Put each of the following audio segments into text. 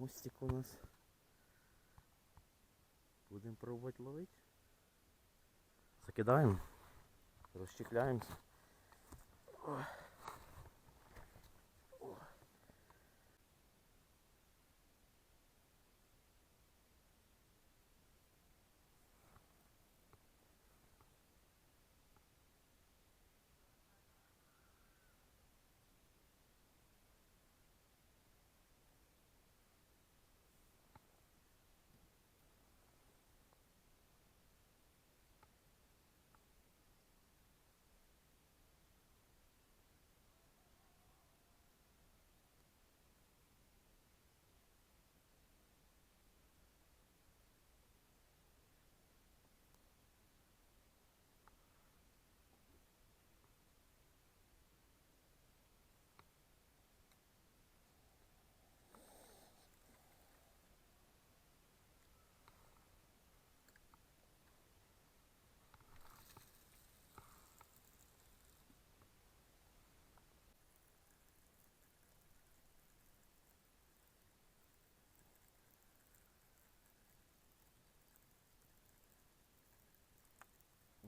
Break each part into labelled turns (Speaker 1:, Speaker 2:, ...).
Speaker 1: Мостик у нас. Будемо пробувати ловити. Закидаємо. Розчехляємося. Ой. Ой.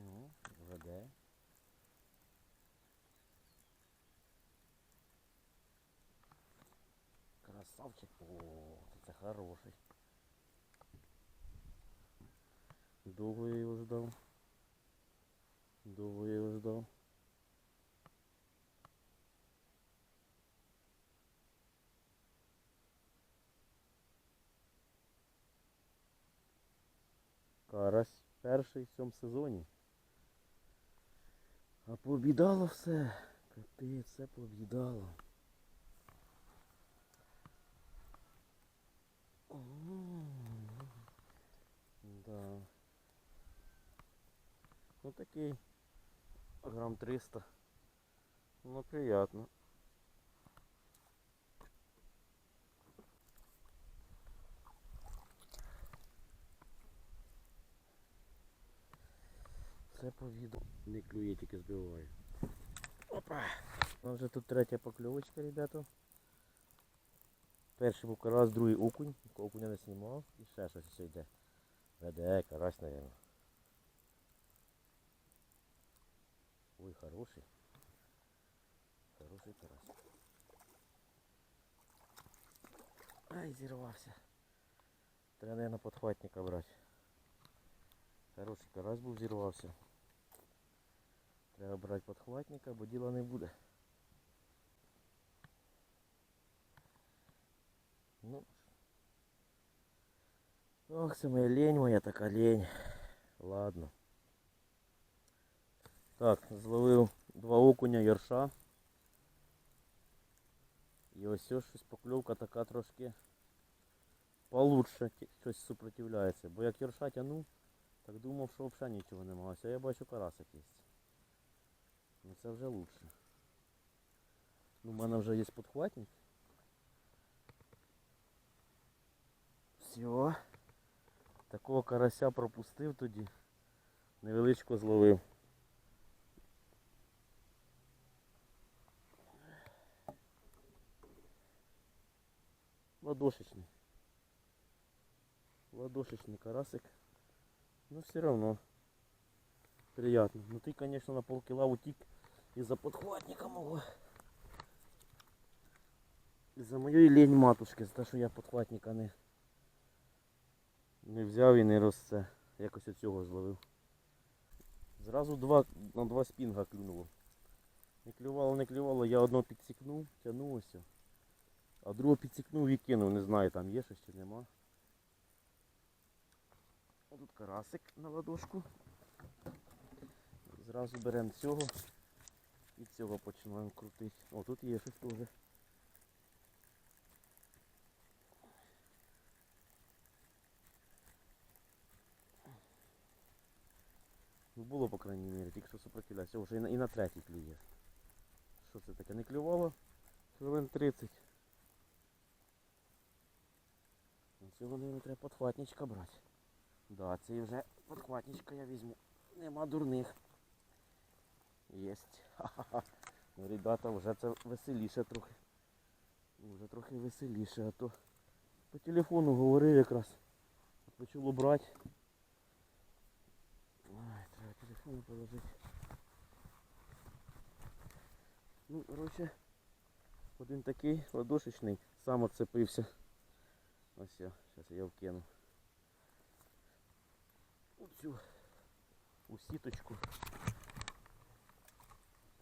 Speaker 1: Ну, веде. Красавчик. О, це хороший. Довго я його ждав. Довго я його ждав. Карась перший в цьому сезоні. А пообідало все. Капець, все пообідало. М, Да. Ну такий. Грам 300. Ну приятно. Все по віду. Не клює, тільки збиває. Опа! У вже тут третя покльовочка, ребята. Перший був карась, другий окунь. Окуня не знімав. І ще щось ще йде. Веде, карась, наверное. Ой, хороший. Хороший карась. Ай, зірвався. Треба, наверное, подхватника брати. Хороший карась був зірвався. Треба брати подхватника, бо діла не буде. Ну. Ох, це моя лень, моя така лень. Ладно. Так, зловив два окуня ярша. І ось ось щось покльовка така трошки получше, ті- щось супротивляється. Бо як ярша тянув, так думав, що взагалі нічого немає. А я бачу карасик є. Ну це вже лучше. Ну, у мене вже є подхватник. Все. Такого карася пропустив тоді. Невеличко зловив. Ладошечний. Ладошечный карасик. Но все равно приятно. Ну ты, конечно, на полкила утик из-за подхватника мого. Із-за моєї лень матушки, за те, що я подхватника не, не взяв і не росте. Якось оцього зловив. Зразу два, на два спінга клюнуло. Не клювало, не клювало, я одного підсікнув, тягнув ось. А другого підсікнув і кинув, не знаю там є щось чи нема. Ось тут карасик на ладошку. Зразу беремо цього і цього починаємо крутити. О, тут є щось теж. Було, по крайній мірі, тільки що супротивлявся. О, вже і на, і на третій клює. Що це таке? Не клювало? Хвилин 30. Ну, Цього не треба подхватничка брати. Да, цей вже подхватничка я візьму. Нема дурних. Єсть. Ну, ребята, вже це веселіше трохи. Вже трохи веселіше, а то По телефону говорив якраз. Почало брати. Телефон положити. Ну, коротше, один такий ладошечний, сам отцепився. Ось я, зараз я вкину. Оцю у сіточку.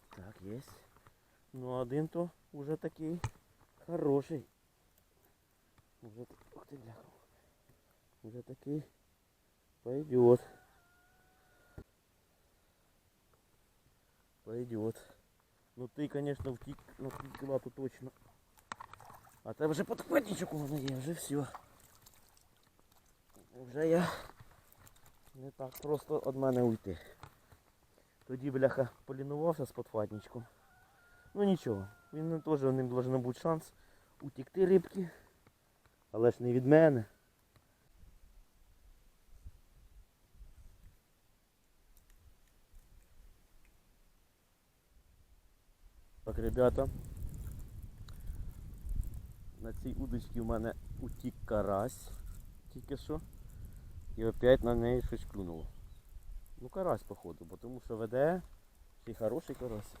Speaker 1: Так, є. Ну, один то уже такий хороший. Уже, ух ты, бляха. Уже такий пойдет. Пойдет. Ну ти, конечно, втік кіла то точно. А тебе вже подхватничок у мене є, вже все. Вже я не так просто від мене уйти. Тоді, бляха, полінувався з подхватничком. Ну нічого, він теж ним должен бути шанс утікти рибки. Але ж не від мене. Так, ребята. На цій удочці в мене утік карась тільки що. І опять на неї щось клюнуло. Ну карась походу, бо тому що веде ще й хороший карась.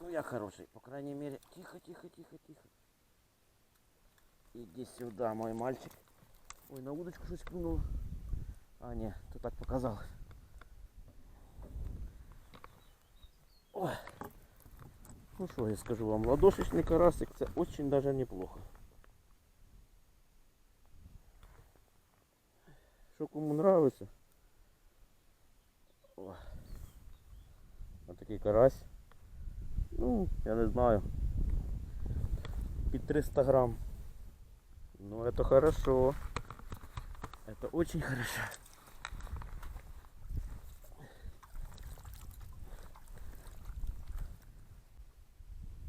Speaker 1: Ну я хороший, по крайней мере. Тихо, тихо, тихо, тихо. Иди сюда, мой мальчик. Ой, на удочку щось клюнуло. А, ні, то так показалось. Ой. Ну що я скажу вам, ладошечний карасик це очень даже неплохо. Що кому нравится. Ось такий карась. Ну, я не знаю. Під 300 грамм. Ну, это хорошо. Это очень хорошо.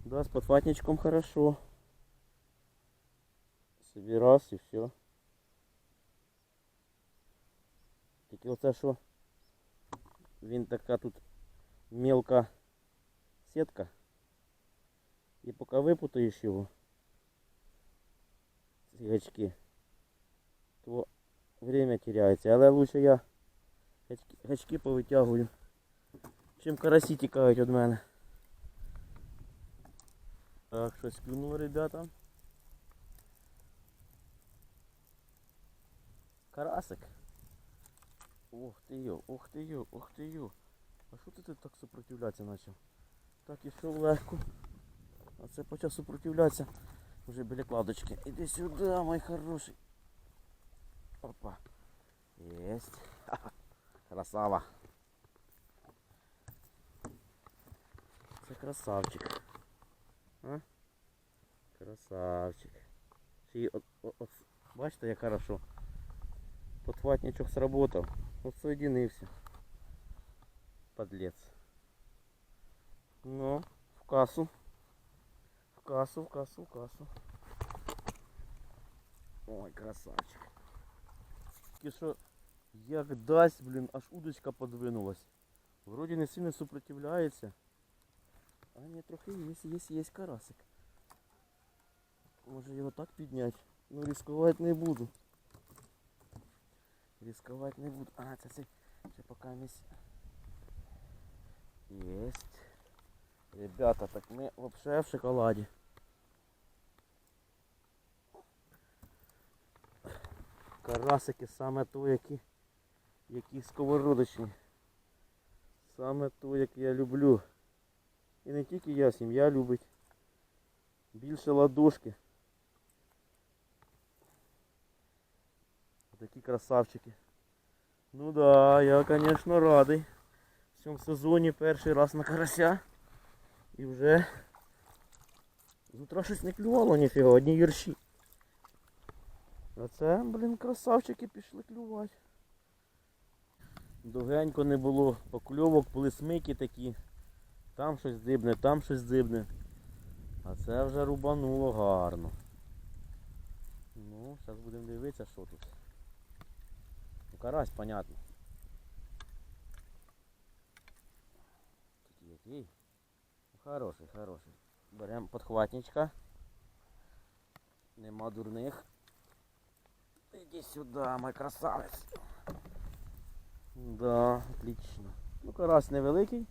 Speaker 1: Да, с подфатничком хорошо. Собі раз і все. Тільки оце що він така тут мелка сетка. І поки випутаєш його, ці гачки, то время теряється. Але лучше я гачки, гачки повитягую, чим карасі тікають від мене. Так, щось клюнуло, ребята. Карасик. Ух ти йо, ух ти йо, ух ти йо. А що ти тут так сопротивлятися почав? Так ішов легко. А це почав супротивлятися вже біля кладочки. Іди сюди, мой хороший. Опа. Єсть. Ха-ха. Красава. Це красавчик. А? Красавчик. Ще й от, от, от, бачите, як хорошо. Подхватничок сработав. От соєдинився. Подлец. Ну, в кассу. В кассу, в кассу, в кассу. Ой, красавчик. Тільки що як дасть, блін, аж удочка подвинулась. Вроді не сильно супротивляється. А ні, трохи є, є, є карасик. Може його так підняти? Ну ризикувати не буду. Рисковать не буду. А, це це, це поки місць. Єсть. Ребята, так ми вообще в шоколаді. Карасики саме то, які, які сковородочні. Саме то, як я люблю. І не тільки я, сім'я любить. Більше ладошки. Такі красавчики. Ну да, я, конечно, радий. В цьому сезоні перший раз на карася. І вже з утра щось не клювало ніфіга, одні вірші. А це, блін, красавчики пішли клювати. Довгенько не було покльовок, були смики такі. Там щось дибне, там щось дибне. А це вже рубануло гарно. Ну, зараз будемо дивитися, що тут. Ну, карась, понятно. Такий який. Хороший, хороший. Беремо подхватничка. Нема дурних. Иди сюда, мой красавець. Да, отлично. Ну, карась невеликий.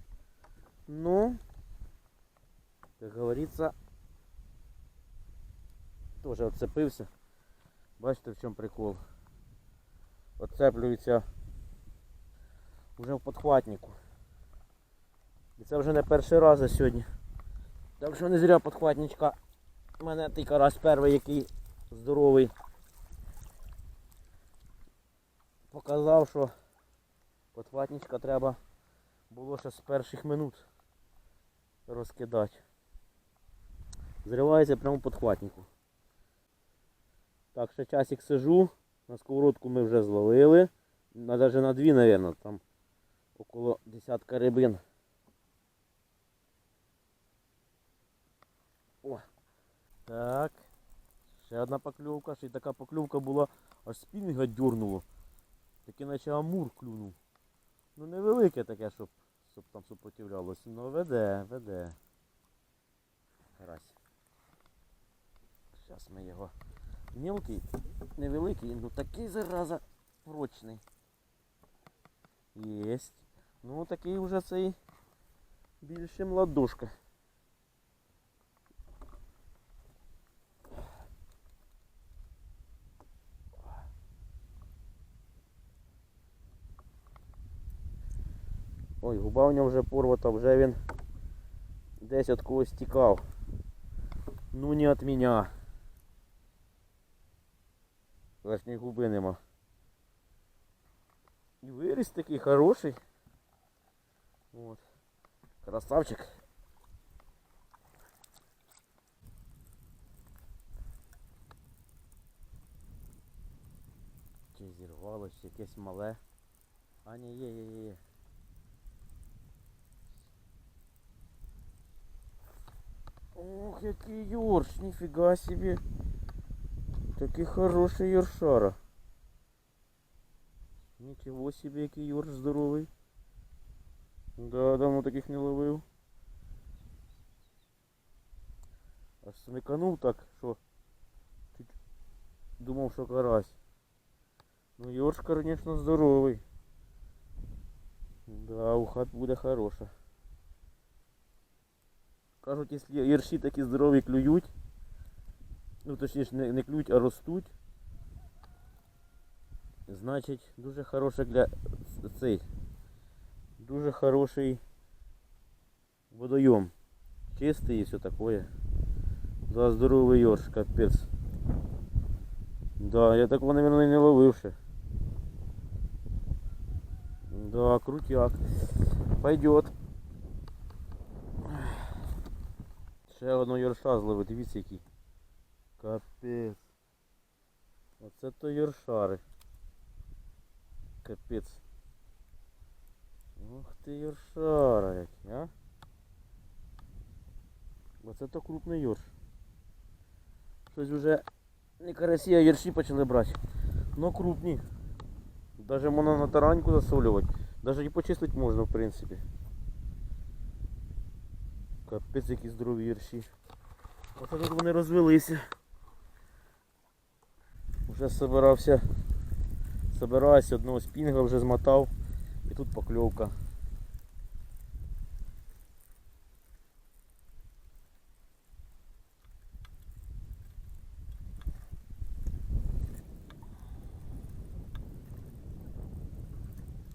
Speaker 1: Ну, як говориться, теж оцепився. Бачите, в чому прикол. Оцеплюється вже в подхватнику. І це вже не перший раз за сьогодні. Так що не зря подхватничка. У мене той карась перший, який здоровий. Показав, що подхватничка треба було ще з перших минут розкидати. Зривається прямо подхватнику. Так, ще часик сижу. На сковородку ми вже зловили. Навіть на дві, мабуть, там около десятка рибин. О! Так. Ще одна покльовка, ще й така покльовка була, аж спінга дюрнуло. Таке наче амур клюнув. Ну невелике таке, щоб, щоб там супротивлялося. Ну веде, веде. Карась. Зараз ми його. Мілкий, невеликий, ну такий зараза прочний. Єсть. Ну такий вже цей більше ладошка. Ой, губа у нього вже порвата, вже він десь від когось тікав. Ну не від мене. Верхньої губи нема. І виріс такий хороший. От. Красавчик. Чи зірвалось якесь мале. А ні, є, є, є, є. Ох, який ёрш, ніфіга собі. Такий хороший ёршара. Нічого собі, який ёрш здоровий. Да, давно таких не ловив. Аж смиканув так, що чуть думав, що карась. Ну ёрш, конечно, здоровий. Да, ухат буде хороша. Кажуть, якщо єрші такі здорові клюють, ну точніше не, не клюють, а ростуть, значить дуже хороше для ц- цей. Дуже хороший водойом. Чистий і все такое. За здоровий йорш, капець. Да, я такого, наверное, не ловив ще. Да, крутяк. Пойдет. Ще одного йорша зловив, дивіться який. Капець. Оце то йоршари. Капець. Ух ти йоршара який, а? Оце то крупний йорш. Щось вже не карасі, а йорші почали брати. Ну крупні. Даже можна на тараньку засолювати. Даже і почистити можна в принципі. Капець які здорові ярші. Оце тут вони розвелися. Вже собирався. Собираюся, одного спінга вже змотав. І тут покльовка.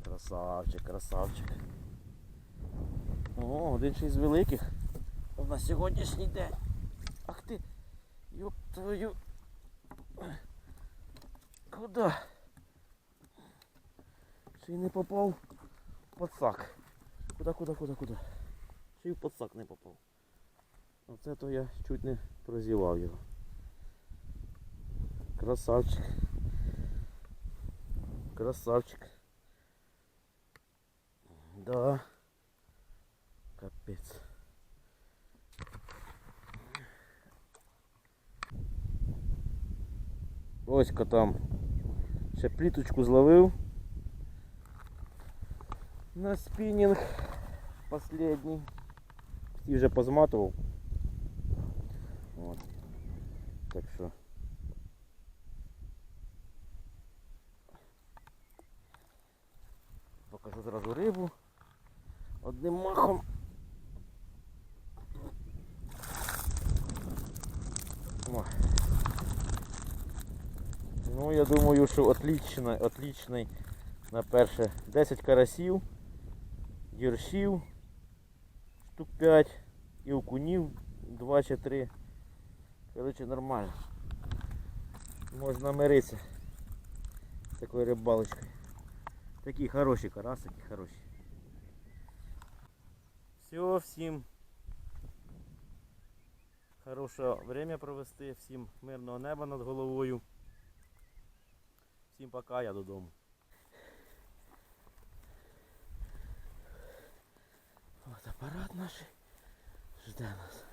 Speaker 1: Красавчик, красавчик. О, один ще із великих. На сьогоднішній день. Ах ти! Ёб твою. Ще й не попав в подсак. Куда, куда, куда, куда? Ще й в подсак не попав. Оце то я чуть не прозівав його. Красавчик. Красавчик. Да. Капець. Ось там. Ще пліточку зловив. На спінінг Последній. І вже позматував. От. Так що. Покажу зразу рибу. Одним махом. О. Ну, я думаю, що отличний на перше 10 карасів, діршів, штук 5 і окунів 2 чи 3. Коротше, нормально. Можна миритися такою рибалочкою. Такі хороші карасики, хороші. Все, всім хороше время провести, всім мирного неба над головою. Всім пока, я додому. От апарат наш жде нас.